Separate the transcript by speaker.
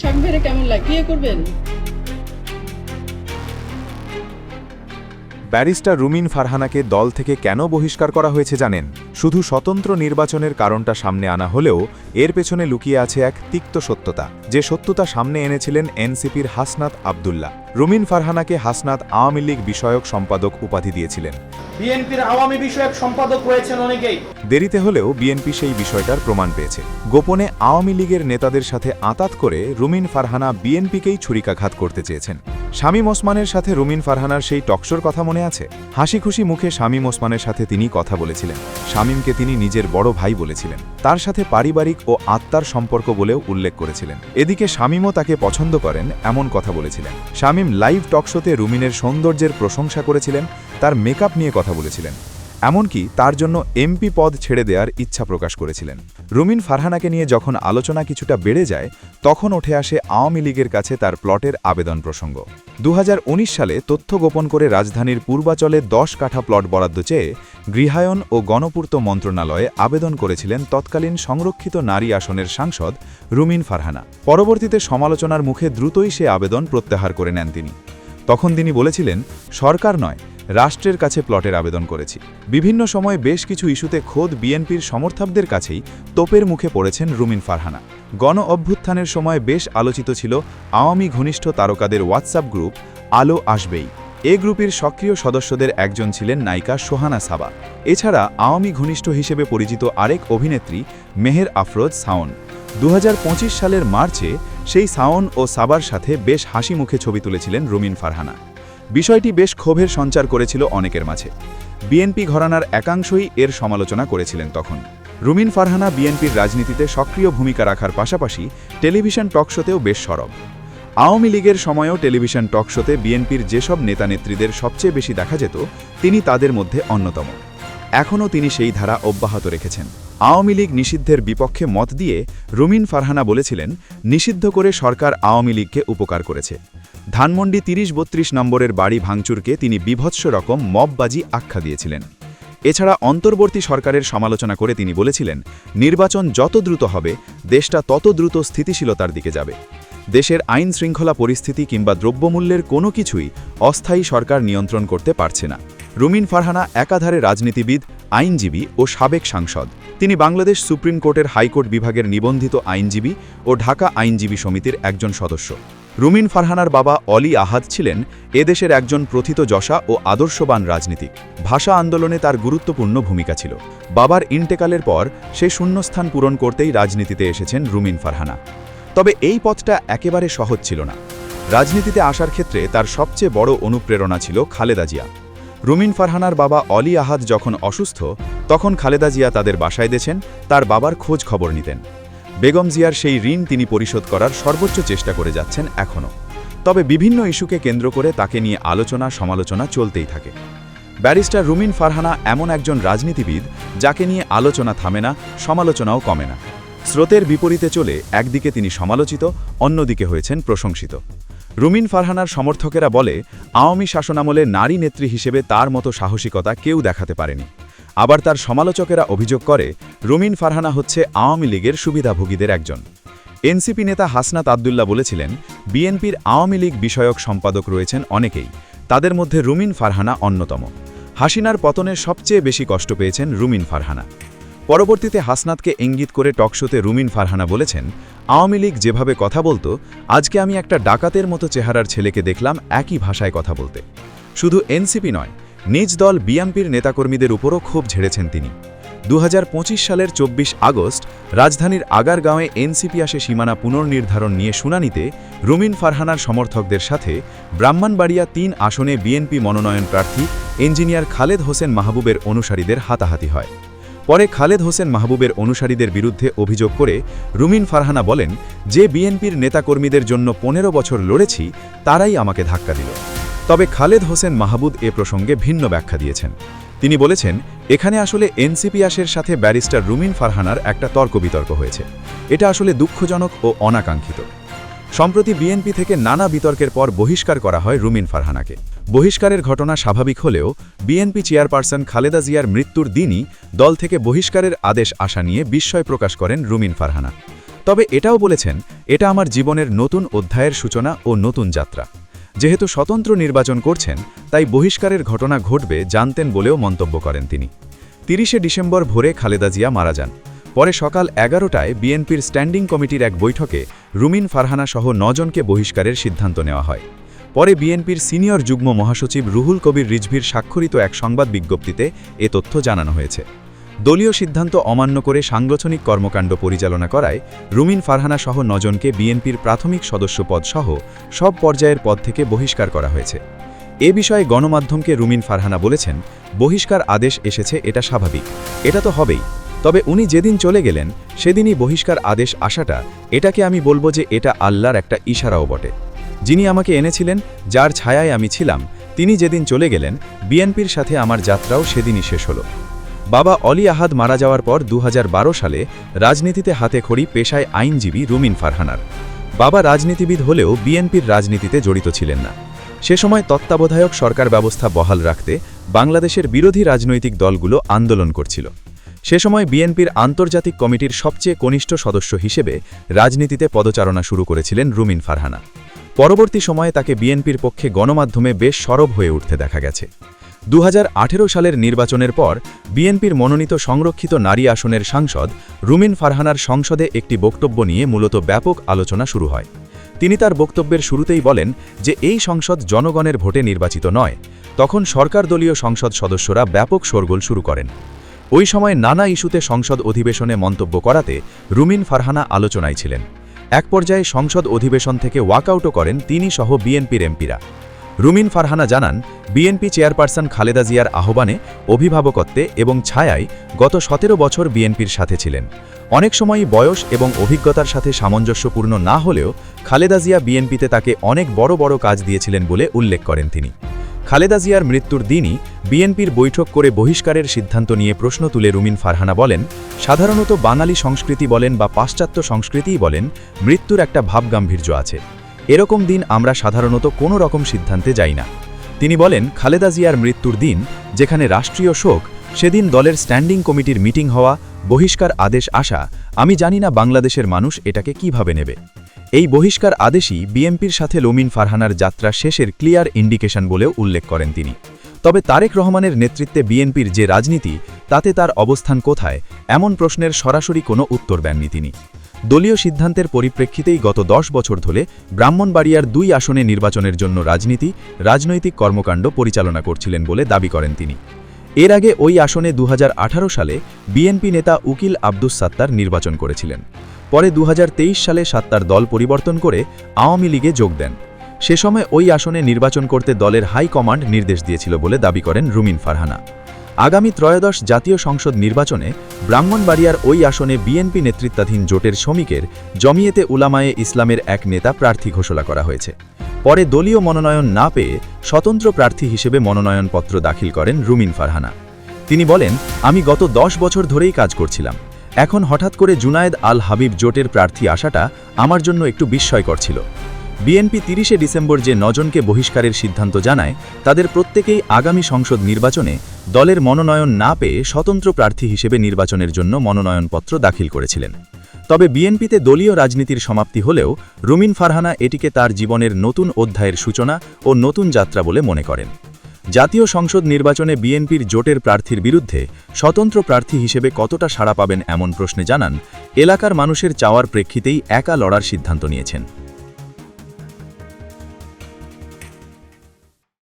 Speaker 1: শখ কেমন লাগে বিয়ে করবেন ব্যারিস্টার রুমিন ফারহানাকে দল থেকে কেন বহিষ্কার করা হয়েছে জানেন শুধু স্বতন্ত্র নির্বাচনের কারণটা সামনে আনা হলেও এর পেছনে লুকিয়ে আছে এক তিক্ত সত্যতা যে সত্যতা সামনে এনেছিলেন এনসিপির হাসনাত আবদুল্লাহ রুমিন ফারহানাকে হাসনাত আওয়ামী লীগ বিষয়ক সম্পাদক উপাধি দিয়েছিলেন
Speaker 2: বিএনপির আওয়ামী বিষয়ক সম্পাদক রয়েছেন অনেকেই
Speaker 1: দেরিতে হলেও বিএনপি সেই বিষয়টার প্রমাণ পেয়েছে গোপনে আওয়ামী লীগের নেতাদের সাথে আতাত করে রুমিন ফারহানা বিএনপিকেই ছুরিকাঘাত করতে চেয়েছেন শামীম ওসমানের সাথে রুমিন ফারহানার সেই টকশোর কথা মনে আছে হাসি খুশি মুখে শামীম ওসমানের সাথে তিনি কথা বলেছিলেন শামীমকে তিনি নিজের বড় ভাই বলেছিলেন তার সাথে পারিবারিক ও আত্মার সম্পর্ক বলেও উল্লেখ করেছিলেন এদিকে শামীমও তাকে পছন্দ করেন এমন কথা বলেছিলেন শামীম লাইভ টকশোতে রুমিনের সৌন্দর্যের প্রশংসা করেছিলেন তার মেকআপ নিয়ে কথা বলেছিলেন এমনকি তার জন্য এমপি পদ ছেড়ে দেওয়ার ইচ্ছা প্রকাশ করেছিলেন রুমিন ফারহানাকে নিয়ে যখন আলোচনা কিছুটা বেড়ে যায় তখন উঠে আসে আওয়ামী লীগের কাছে তার প্লটের আবেদন প্রসঙ্গ দু সালে তথ্য গোপন করে রাজধানীর পূর্বাচলে দশ কাঠা প্লট বরাদ্দ চেয়ে গৃহায়ন ও গণপূর্ত মন্ত্রণালয়ে আবেদন করেছিলেন তৎকালীন সংরক্ষিত নারী আসনের সাংসদ রুমিন ফারহানা পরবর্তীতে সমালোচনার মুখে দ্রুতই সে আবেদন প্রত্যাহার করে নেন তিনি তখন তিনি বলেছিলেন সরকার নয় রাষ্ট্রের কাছে প্লটের আবেদন করেছি বিভিন্ন সময়ে বেশ কিছু ইস্যুতে খোদ বিএনপির সমর্থকদের কাছেই তোপের মুখে পড়েছেন রুমিন ফারহানা গণ অভ্যুত্থানের সময় বেশ আলোচিত ছিল আওয়ামী ঘনিষ্ঠ তারকাদের হোয়াটসঅ্যাপ গ্রুপ আলো আসবেই এ গ্রুপের সক্রিয় সদস্যদের একজন ছিলেন নায়িকা সোহানা সাবা এছাড়া আওয়ামী ঘনিষ্ঠ হিসেবে পরিচিত আরেক অভিনেত্রী মেহের আফরোজ সাওন দু সালের মার্চে সেই সাওন ও সাবার সাথে বেশ হাসি মুখে ছবি তুলেছিলেন রুমিন ফারহানা বিষয়টি বেশ ক্ষোভের সঞ্চার করেছিল অনেকের মাঝে বিএনপি ঘরানার একাংশই এর সমালোচনা করেছিলেন তখন রুমিন ফারহানা বিএনপির রাজনীতিতে সক্রিয় ভূমিকা রাখার পাশাপাশি টেলিভিশন টকশোতেও বেশ সরব আওয়ামী লীগের সময়েও টেলিভিশন টকশোতে বিএনপির যেসব নেতানেত্রীদের সবচেয়ে বেশি দেখা যেত তিনি তাদের মধ্যে অন্যতম এখনও তিনি সেই ধারা অব্যাহত রেখেছেন আওয়ামী লীগ নিষিদ্ধের বিপক্ষে মত দিয়ে রুমিন ফারহানা বলেছিলেন নিষিদ্ধ করে সরকার আওয়ামী লীগকে উপকার করেছে ধানমন্ডি তিরিশ বত্রিশ নম্বরের বাড়ি ভাঙচুরকে তিনি বিভৎস রকম মববাজি আখ্যা দিয়েছিলেন এছাড়া অন্তর্বর্তী সরকারের সমালোচনা করে তিনি বলেছিলেন নির্বাচন যত দ্রুত হবে দেশটা তত দ্রুত স্থিতিশীলতার দিকে যাবে দেশের আইন শৃঙ্খলা পরিস্থিতি কিংবা দ্রব্যমূল্যের কোনো কিছুই অস্থায়ী সরকার নিয়ন্ত্রণ করতে পারছে না রুমিন ফারহানা একাধারে রাজনীতিবিদ আইনজীবী ও সাবেক সাংসদ তিনি বাংলাদেশ সুপ্রিম কোর্টের হাইকোর্ট বিভাগের নিবন্ধিত আইনজীবী ও ঢাকা আইনজীবী সমিতির একজন সদস্য রুমিন ফারহানার বাবা অলি আহাদ ছিলেন এদেশের একজন প্রথিত যশা ও আদর্শবান রাজনীতিক ভাষা আন্দোলনে তার গুরুত্বপূর্ণ ভূমিকা ছিল বাবার ইন্টেকালের পর সে শূন্যস্থান পূরণ করতেই রাজনীতিতে এসেছেন রুমিন ফারহানা তবে এই পথটা একেবারে সহজ ছিল না রাজনীতিতে আসার ক্ষেত্রে তার সবচেয়ে বড় অনুপ্রেরণা ছিল খালেদা জিয়া রুমিন ফারহানার বাবা অলি আহাদ যখন অসুস্থ তখন খালেদা জিয়া তাদের বাসায় দেছেন তার বাবার খোঁজ খবর নিতেন বেগম জিয়ার সেই ঋণ তিনি পরিশোধ করার সর্বোচ্চ চেষ্টা করে যাচ্ছেন এখনও তবে বিভিন্ন ইস্যুকে কেন্দ্র করে তাকে নিয়ে আলোচনা সমালোচনা চলতেই থাকে ব্যারিস্টার রুমিন ফারহানা এমন একজন রাজনীতিবিদ যাকে নিয়ে আলোচনা থামে না সমালোচনাও কমে না স্রোতের বিপরীতে চলে একদিকে তিনি সমালোচিত অন্যদিকে হয়েছেন প্রশংসিত রুমিন ফারহানার সমর্থকেরা বলে আওয়ামী শাসনামলে নারী নেত্রী হিসেবে তার মতো সাহসিকতা কেউ দেখাতে পারেনি আবার তার সমালোচকেরা অভিযোগ করে রুমিন ফারহানা হচ্ছে আওয়ামী লীগের সুবিধাভোগীদের একজন এনসিপি নেতা হাসনাত আবদুল্লা বলেছিলেন বিএনপির আওয়ামী লীগ বিষয়ক সম্পাদক রয়েছেন অনেকেই তাদের মধ্যে রুমিন ফারহানা অন্যতম হাসিনার পতনে সবচেয়ে বেশি কষ্ট পেয়েছেন রুমিন ফারহানা পরবর্তীতে হাসনাতকে ইঙ্গিত করে টকশোতে রুমিন ফারহানা বলেছেন আওয়ামী লীগ যেভাবে কথা বলতো আজকে আমি একটা ডাকাতের মতো চেহারার ছেলেকে দেখলাম একই ভাষায় কথা বলতে শুধু এনসিপি নয় নিজ দল বিএনপির নেতাকর্মীদের উপরও ক্ষোভ ঝেড়েছেন তিনি দু সালের ২৪ আগস্ট রাজধানীর আগারগাঁওয়ে এনসিপি আসে সীমানা পুনর্নির্ধারণ নিয়ে শুনানিতে রুমিন ফারহানার সমর্থকদের সাথে ব্রাহ্মণবাড়িয়া তিন আসনে বিএনপি মনোনয়ন প্রার্থী ইঞ্জিনিয়ার খালেদ হোসেন মাহবুবের অনুসারীদের হাতাহাতি হয় পরে খালেদ হোসেন মাহবুবের অনুসারীদের বিরুদ্ধে অভিযোগ করে রুমিন ফারহানা বলেন যে বিএনপির নেতাকর্মীদের জন্য পনেরো বছর লড়েছি তারাই আমাকে ধাক্কা দিল তবে খালেদ হোসেন মাহবুদ এ প্রসঙ্গে ভিন্ন ব্যাখ্যা দিয়েছেন তিনি বলেছেন এখানে আসলে এনসিপি আসের সাথে ব্যারিস্টার রুমিন ফারহানার একটা তর্ক বিতর্ক হয়েছে এটা আসলে দুঃখজনক ও অনাকাঙ্ক্ষিত সম্প্রতি বিএনপি থেকে নানা বিতর্কের পর বহিষ্কার করা হয় রুমিন ফারহানাকে বহিষ্কারের ঘটনা স্বাভাবিক হলেও বিএনপি চেয়ারপারসন খালেদা জিয়ার মৃত্যুর দিনই দল থেকে বহিষ্কারের আদেশ আসা নিয়ে বিস্ময় প্রকাশ করেন রুমিন ফারহানা তবে এটাও বলেছেন এটা আমার জীবনের নতুন অধ্যায়ের সূচনা ও নতুন যাত্রা যেহেতু স্বতন্ত্র নির্বাচন করছেন তাই বহিষ্কারের ঘটনা ঘটবে জানতেন বলেও মন্তব্য করেন তিনি তিরিশে ডিসেম্বর ভোরে খালেদা জিয়া মারা যান পরে সকাল এগারোটায় বিএনপির স্ট্যান্ডিং কমিটির এক বৈঠকে রুমিন ফারহানা সহ নজনকে বহিষ্কারের সিদ্ধান্ত নেওয়া হয় পরে বিএনপির সিনিয়র যুগ্ম মহাসচিব রুহুল কবির রিজভির স্বাক্ষরিত এক সংবাদ বিজ্ঞপ্তিতে এ তথ্য জানানো হয়েছে দলীয় সিদ্ধান্ত অমান্য করে সাংগঠনিক কর্মকাণ্ড পরিচালনা করায় রুমিন ফারহানা সহ নজনকে বিএনপির প্রাথমিক সদস্য পদ সহ সব পর্যায়ের পদ থেকে বহিষ্কার করা হয়েছে এ বিষয়ে গণমাধ্যমকে রুমিন ফারহানা বলেছেন বহিষ্কার আদেশ এসেছে এটা স্বাভাবিক এটা তো হবেই তবে উনি যেদিন চলে গেলেন সেদিনই বহিষ্কার আদেশ আসাটা এটাকে আমি বলবো যে এটা আল্লাহর একটা ইশারাও বটে যিনি আমাকে এনেছিলেন যার ছায়ায় আমি ছিলাম তিনি যেদিন চলে গেলেন বিএনপির সাথে আমার যাত্রাও সেদিনই শেষ হলো বাবা অলি আহাদ মারা যাওয়ার পর দু সালে রাজনীতিতে হাতে খড়ি পেশায় আইনজীবী রুমিন ফারহানার বাবা রাজনীতিবিদ হলেও বিএনপির রাজনীতিতে জড়িত ছিলেন না সে সময় তত্ত্বাবধায়ক সরকার ব্যবস্থা বহাল রাখতে বাংলাদেশের বিরোধী রাজনৈতিক দলগুলো আন্দোলন করছিল সে সময় বিএনপির আন্তর্জাতিক কমিটির সবচেয়ে কনিষ্ঠ সদস্য হিসেবে রাজনীতিতে পদচারণা শুরু করেছিলেন রুমিন ফারহানা পরবর্তী সময়ে তাকে বিএনপির পক্ষে গণমাধ্যমে বেশ সরব হয়ে উঠতে দেখা গেছে দু সালের নির্বাচনের পর বিএনপির মনোনীত সংরক্ষিত নারী আসনের সাংসদ রুমিন ফারহানার সংসদে একটি বক্তব্য নিয়ে মূলত ব্যাপক আলোচনা শুরু হয় তিনি তার বক্তব্যের শুরুতেই বলেন যে এই সংসদ জনগণের ভোটে নির্বাচিত নয় তখন সরকার দলীয় সংসদ সদস্যরা ব্যাপক শোরগোল শুরু করেন ওই সময় নানা ইস্যুতে সংসদ অধিবেশনে মন্তব্য করাতে রুমিন ফারহানা আলোচনায় ছিলেন এক পর্যায়ে সংসদ অধিবেশন থেকে ওয়াকআউটও করেন তিনি সহ বিএনপির এমপিরা রুমিন ফারহানা জানান বিএনপি চেয়ারপারসন খালেদা জিয়ার আহ্বানে অভিভাবকত্বে এবং ছায়ায় গত সতেরো বছর বিএনপির সাথে ছিলেন অনেক সময়ই বয়স এবং অভিজ্ঞতার সাথে সামঞ্জস্যপূর্ণ না হলেও খালেদা জিয়া বিএনপিতে তাকে অনেক বড় বড় কাজ দিয়েছিলেন বলে উল্লেখ করেন তিনি খালেদা জিয়ার মৃত্যুর দিনই বিএনপির বৈঠক করে বহিষ্কারের সিদ্ধান্ত নিয়ে প্রশ্ন তুলে রুমিন ফারহানা বলেন সাধারণত বাঙালি সংস্কৃতি বলেন বা পাশ্চাত্য সংস্কৃতিই বলেন মৃত্যুর একটা ভাবগাম্ভীর্য আছে এরকম দিন আমরা সাধারণত কোনো রকম সিদ্ধান্তে যাই না তিনি বলেন খালেদা জিয়ার মৃত্যুর দিন যেখানে রাষ্ট্রীয় শোক সেদিন দলের স্ট্যান্ডিং কমিটির মিটিং হওয়া বহিষ্কার আদেশ আসা আমি জানি না বাংলাদেশের মানুষ এটাকে কিভাবে নেবে এই বহিষ্কার আদেশই বিএমপির সাথে লোমিন ফারহানার যাত্রা শেষের ক্লিয়ার ইন্ডিকেশন বলেও উল্লেখ করেন তিনি তবে তারেক রহমানের নেতৃত্বে বিএনপির যে রাজনীতি তাতে তার অবস্থান কোথায় এমন প্রশ্নের সরাসরি কোনো উত্তর দেননি তিনি দলীয় সিদ্ধান্তের পরিপ্রেক্ষিতেই গত দশ বছর ধরে ব্রাহ্মণবাড়িয়ার দুই আসনে নির্বাচনের জন্য রাজনীতি রাজনৈতিক কর্মকাণ্ড পরিচালনা করছিলেন বলে দাবি করেন তিনি এর আগে ওই আসনে দু সালে বিএনপি নেতা উকিল আব্দুস সাত্তার নির্বাচন করেছিলেন পরে দু সালে সাত্তার দল পরিবর্তন করে আওয়ামী লীগে যোগ দেন সে সময় ওই আসনে নির্বাচন করতে দলের হাইকমান্ড নির্দেশ দিয়েছিল বলে দাবি করেন রুমিন ফারহানা আগামী ত্রয়োদশ জাতীয় সংসদ নির্বাচনে ব্রাহ্মণবাড়িয়ার ওই আসনে বিএনপি নেতৃত্বাধীন জোটের শ্রমিকের জমিয়েতে উলামায়ে ইসলামের এক নেতা প্রার্থী ঘোষণা করা হয়েছে পরে দলীয় মনোনয়ন না পেয়ে স্বতন্ত্র প্রার্থী হিসেবে মনোনয়নপত্র দাখিল করেন রুমিন ফারহানা তিনি বলেন আমি গত দশ বছর ধরেই কাজ করছিলাম এখন হঠাৎ করে জুনায়েদ আল হাবিব জোটের প্রার্থী আসাটা আমার জন্য একটু বিস্ময়কর ছিল বিএনপি তিরিশে ডিসেম্বর যে নজনকে বহিষ্কারের সিদ্ধান্ত জানায় তাদের প্রত্যেকেই আগামী সংসদ নির্বাচনে দলের মনোনয়ন না পেয়ে স্বতন্ত্র প্রার্থী হিসেবে নির্বাচনের জন্য মনোনয়নপত্র দাখিল করেছিলেন তবে বিএনপিতে দলীয় রাজনীতির সমাপ্তি হলেও রুমিন ফারহানা এটিকে তার জীবনের নতুন অধ্যায়ের সূচনা ও নতুন যাত্রা বলে মনে করেন জাতীয় সংসদ নির্বাচনে বিএনপির জোটের প্রার্থীর বিরুদ্ধে স্বতন্ত্র প্রার্থী হিসেবে কতটা সাড়া পাবেন এমন প্রশ্নে জানান এলাকার মানুষের চাওয়ার প্রেক্ষিতেই একা লড়ার সিদ্ধান্ত নিয়েছেন